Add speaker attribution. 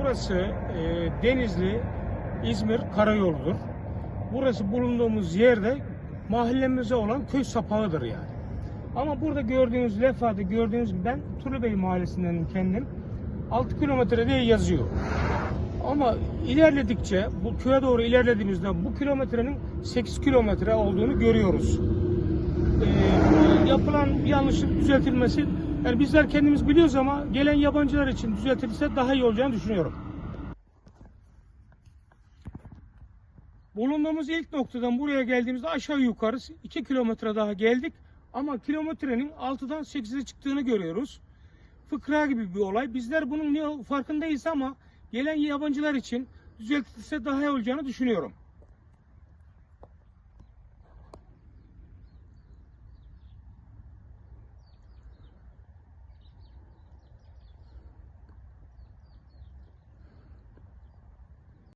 Speaker 1: burası e, Denizli İzmir karayoludur. Burası bulunduğumuz yerde mahallemize olan köy sapağıdır yani. Ama burada gördüğünüz levhada gördüğünüz gibi ben Tulubey Mahallesi'nden kendim 6 kilometre diye yazıyor. Ama ilerledikçe bu köye doğru ilerlediğimizde bu kilometrenin 8 kilometre olduğunu görüyoruz. Ee, yapılan yanlışlık düzeltilmesi yani bizler kendimiz biliyoruz ama gelen yabancılar için düzeltilse daha iyi olacağını düşünüyorum. Bulunduğumuz ilk noktadan buraya geldiğimizde aşağı yukarı 2 kilometre daha geldik. Ama kilometrenin 6'dan 8'e çıktığını görüyoruz. Fıkra gibi bir olay. Bizler bunun farkındayız ama gelen yabancılar için düzeltilse daha iyi olacağını düşünüyorum.